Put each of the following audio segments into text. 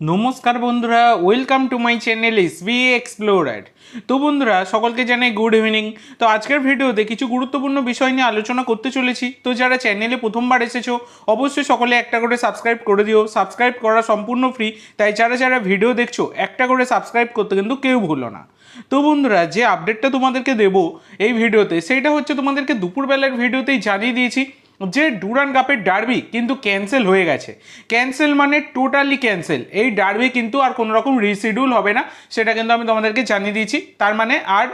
নমস্কার বন্ধুরা welcome to my channel S B explorer তো বন্ধুরা, সকলকে জানাই গুড ইভিনিং তো আজকের ভিডিওতে কিছু গুরুত্বপূর্ণ বিষয় নিয়ে আলোচনা করতে চলেছি। তো যারা চ্যানেলে প্রথমবার এসেছ, অবশ্যই সকলে একটা করে সাবস্ক্রাইব করে দিও। সাবস্ক্রাইব করা সম্পূর্ণ ফ্রি তাই যারা যারা ভিডিও দেখছ, একটা করে সাবস্ক্রাইব করতে কিন্তু কেউ ভুলো না। তো বন্ধুরা, যে আপডেটটা তোমাদেরকে দেবো এই ভিডিওতে সেইটা হচ্ছে তোমাদেরকে দুপুরবেলার ভিডিওতেই জানিয়ে দিয়েছি। যে ডুরান কাপের ডার্বি কিন্তু ক্যান্সেল হয়ে গেছে। ক্যান্সেল মানে টোটালি ক্যান্সেল। এই ডার্বি কিন্তু আর কোনো রকম রিশিডিউল হবে না, সেটা কিন্তু আমি তোমাদেরকে জানিয়ে দিয়েছি। তার মানে আর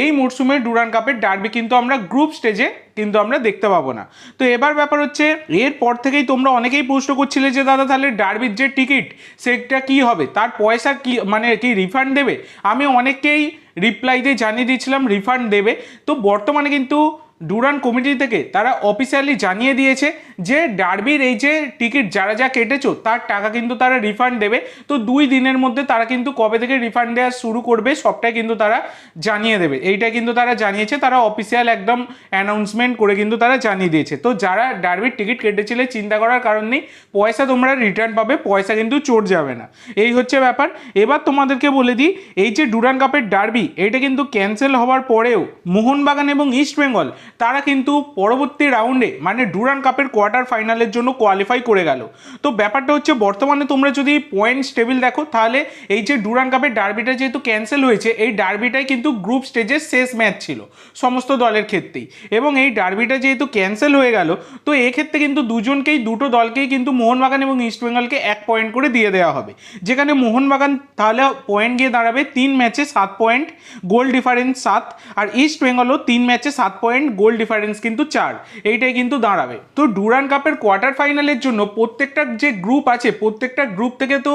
এই মরশুমে ডুরান কাপের ডার্বি কিন্তু আমরা গ্রুপ স্টেজে কিন্তু আমরা দেখতে পাবো না। তো এবার ব্যাপার হচ্ছে, এরপর থেকেই তোমরা অনেকেই প্রশ্ন করছিলে যে, দাদা, তাহলে ডার্বির যে টিকিট, সেটা কি হবে? তার পয়সা কি মানে কি রিফান্ড দেবে? আমি অনেককেই রিপ্লাইতে জানিয়ে দিয়েছিলাম রিফান্ড দেবে। তো বর্তমানে কিন্তু ডুরান কমিটি থেকে তারা অফিসিয়ালি জানিয়ে দিয়েছে যে ডার্বির এই যে টিকিট যারা যা কেটেছো, তার টাকা কিন্তু তারা রিফান্ড দেবে। তো দুই দিনের মধ্যে তারা কিন্তু কবে থেকে রিফান্ড দেওয়া শুরু করবে, সবটাই কিন্তু তারা জানিয়ে দেবে। এইটা কিন্তু তারা জানিয়েছে, তারা অফিসিয়াল একদম অ্যানাউন্সমেন্ট করে কিন্তু তারা জানিয়ে দিয়েছে। তো যারা ডার্বির টিকিট কেটেছিলে, চিন্তা করার কারণ নেই, পয়সা তোমরা রিটার্ন পাবে, পয়সা কিন্তু চোর যাবে না। এই হচ্ছে ব্যাপার। এবার তোমাদেরকে বলে দিই, এই যে ডুরান কাপের ডার্বি এটা কিন্তু ক্যান্সেল হওয়ার পরেও মোহনবাগান এবং ইস্ট বেঙ্গল তারা কিন্তু পরবর্তী রাউন্ডে মানে ডুরান কাপের কোয়ার্টার ফাইনালের জন্য কোয়ালিফাই করে গেল। তো ব্যাপারটা হচ্ছে, বর্তমানে তোমরা যদি পয়েন্টস টেবিল দেখো, তাহলে এই যে ডুরান কাপের ডার্বিটা যেহেতু ক্যান্সেল হয়েছে, এই ডার্বিটাই কিন্তু গ্রুপ স্টেজের শেষ ম্যাচ ছিল, সমস্ত দলের ক্ষেত্রেই। এবং এই ডার্বিটা যেহেতু ক্যান্সেল হয়ে গেল, তো এক্ষেত্রে কিন্তু দুজনকেই, দুটো দলকেই কিন্তু মোহনবাগান এবং ইস্টবেঙ্গলকে এক পয়েন্ট করে দিয়ে দেওয়া হবে। যেখানে মোহনবাগান তাহলে পয়েন্ট গিয়ে দাঁড়াবে তিন ম্যাচে সাত পয়েন্ট গোল ডিফারেন্স সাত, আর ইস্ট বেঙ্গলও তিন ম্যাচে সাত পয়েন্ট গোল ডিফারেন্স কিন্তু চার, এইটাই কিন্তু দাঁড়াবে। তো ডুরান কাপের কোয়ার্টার ফাইনালের জন্য প্রত্যেকটা যে গ্রুপ আছে, প্রত্যেকটা গ্রুপ থেকে তো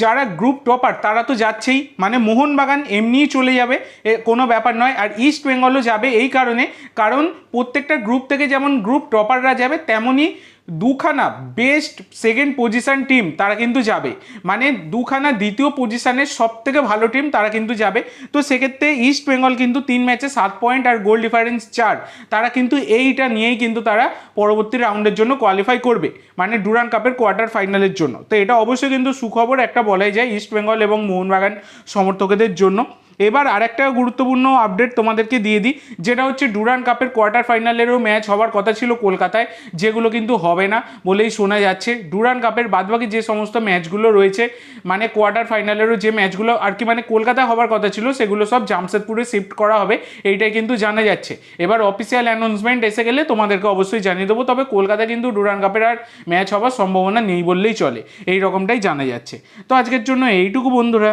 যারা গ্রুপ টপার, তারা তো যাচ্ছেই। মানে মোহনবাগান এমনিই চলে যাবে কোনো ব্যাপার নয়। আর ইস্ট বেঙ্গলও যাবে এই কারণে, কারণ প্রত্যেকটা গ্রুপ থেকে যেমন গ্রুপ টপাররা যাবে, তেমনই দুখানা বেস্ট সেকেন্ড পজিশান টিম তারা কিন্তু যাবে। মানে দুখানা দ্বিতীয় পজিশানের সব থেকে ভালো টিম তারা কিন্তু যাবে। তো সেক্ষেত্রে ইস্ট বেঙ্গল কিন্তু তিন ম্যাচে সাত পয়েন্ট আর গোল ডিফারেন্স চার। তারা কিন্তু এইটা নিয়েই কিন্তু তারা পরবর্তী রাউন্ডের জন্য কোয়ালিফাই করবে। মানে ডুরান কাপের কোয়ার্টার ফাইনালের জন্য। তো এটা অবশ্যই কিন্তু সুখবর একটা বলাই যায় ইস্ট বেঙ্গল এবং মোহনবাগান সমর্থকদের জন্য। এবার আরেকটা গুরুত্বপূর্ণ আপডেট তোমাদেরকে দিয়ে দিই, যেটা হচ্ছে ডুরান কাপের কোয়ার্টার ফাইনালেরও ম্যাচ হওয়ার কথা ছিল কলকাতায়, যেগুলো কিন্তু হবে না বলেই শোনা যাচ্ছে। ডুরান কাপের বাদবাকি যে সমস্ত ম্যাচগুলো রয়েছে মানে কোয়ার্টার ফাইনালেরও যে ম্যাচগুলো আর কি মানে কলকাতায় হওয়ার কথা ছিল, সেগুলো সব জামশেদপুরে শিফট করা হবে, এইটাই কিন্তু জানা যাচ্ছে। এবার অফিসিয়াল অ্যানাউন্সমেন্ট এসে গেলে তোমাদেরকে অবশ্যই জানিয়ে দেবো, তবে কলকাতায় কিন্তু ডুরান কাপের আর ম্যাচ হওয়ার সম্ভাবনা নেই বললেই চলে, এই রকমটাই জানা যাচ্ছে। তো আজকের জন্য এইটুকু বন্ধুরা।